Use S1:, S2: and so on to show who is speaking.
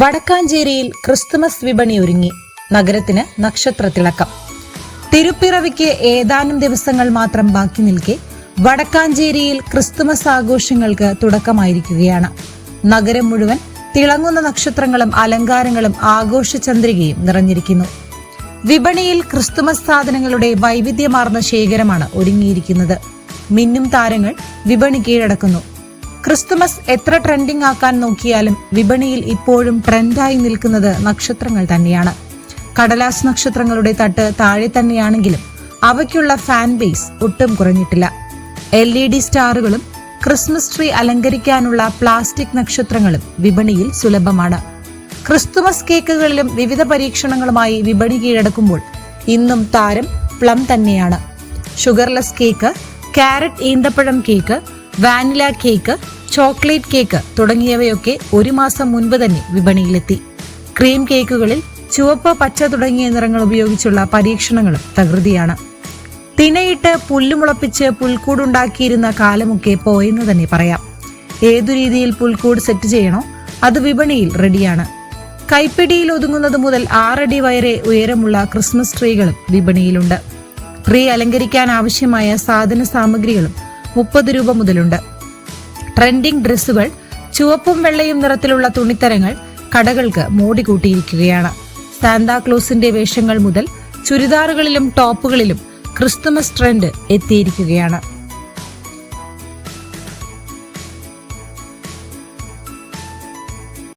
S1: വടക്കാഞ്ചേരിയിൽ Christmas വിപണി ഒരുങ്ങി. നഗരത്തിന് നക്ഷത്രത്തിളക്കം തിരുപ്പിറവിക്ക് ഏതാനും ദിവസങ്ങൾ മാത്രം ബാക്കി നിൽക്കെ വടക്കാഞ്ചേരിയിൽ ക്രിസ്തുമസ് ആഘോഷങ്ങൾക്ക് തുടക്കമായിരിക്കുകയാണ്. നഗരം മുഴുവൻ തിളങ്ങുന്ന നക്ഷത്രങ്ങളും അലങ്കാരങ്ങളും ആഘോഷചന്ദ്രികയും നിറഞ്ഞിരിക്കുന്നു. വിപണിയിൽ ക്രിസ്തുമസ് സാധനങ്ങളുടെ വൈവിധ്യമാർന്ന ശേഖരമാണ് ഒരുങ്ങിയിരിക്കുന്നത്. മിന്നും താരങ്ങൾ വിപണി കീഴടക്കുന്നു. ക്രിസ്തുമസ് എത്ര ട്രെൻഡിംഗ് ആക്കാൻ നോക്കിയാലും വിപണിയിൽ ഇപ്പോഴും ട്രെൻഡായി നിൽക്കുന്നത് നക്ഷത്രങ്ങൾ തന്നെയാണ്. കടലാസ് നക്ഷത്രങ്ങളുടെ തട്ട് താഴെ തന്നെയാണെങ്കിലും അവയ്ക്കുള്ള ഫാൻ ബേസ് ഒട്ടും കുറഞ്ഞിട്ടില്ല. എൽ ഇ ഡി സ്റ്റാറുകളും ക്രിസ്മസ് ട്രീ അലങ്കരിക്കാനുള്ള പ്ലാസ്റ്റിക് നക്ഷത്രങ്ങളും വിപണിയിൽ സുലഭമാണ്. ക്രിസ്തുമസ് കേക്കുകളിലും വിവിധ പരീക്ഷണങ്ങളുമായി വിപണി കീഴടക്കുമ്പോൾ ഇന്നും താരം പ്ലം തന്നെയാണ്. ഷുഗർലെസ് കേക്ക് ക്യാരറ്റ് ഈന്തപ്പഴം cake vanilla cake chocolate cake തുടങ്ങിയവയൊക്കെ ഒരു മാസം മുൻപ് തന്നെ വിപണിയിലെത്തി. ക്രീം കേക്കുകളിൽ ചുവപ്പ് പച്ച തുടങ്ങിയ നിറങ്ങൾ ഉപയോഗിച്ചുള്ള പരീക്ഷണങ്ങളും തകൃതിയാണ്. തിനയിട്ട് പുല്ലുമുളപ്പിച്ച് പുൽക്കൂടുണ്ടാക്കിയിരുന്ന കാലമൊക്കെ പോയെന്ന് തന്നെ പറയാം. ഏതു രീതിയിൽ പുൽക്കൂട് സെറ്റ് ചെയ്യണോ അത് വിപണിയിൽ റെഡിയാണ്. കൈപ്പിടിയിൽ ഒതുങ്ങുന്നത് മുതൽ ആറടി വരെ ഉയരമുള്ള ക്രിസ്മസ് ട്രീകളും വിപണിയിലുണ്ട്. ട്രീ അലങ്കരിക്കാൻ ആവശ്യമായ സാധന സാമഗ്രികളും മുപ്പത് രൂപ മുതലുണ്ട്. ട്രെൻഡിംഗ് ഡ്രസ്സുകൾ ചുവപ്പും വെള്ളയും നിറത്തിലുള്ള തുണിത്തരങ്ങൾ കടകൾക്ക് മോടികൂട്ടിയിരിക്കുകയാണ് സാന്താക്ലോസിന്റെ വേഷങ്ങൾ മുതൽ ചുരിദാറുകളിലും ടോപ്പുകളിലും ക്രിസ്തുമസ് ട്രെൻഡ് എത്തിയിരിക്കുകയാണ്.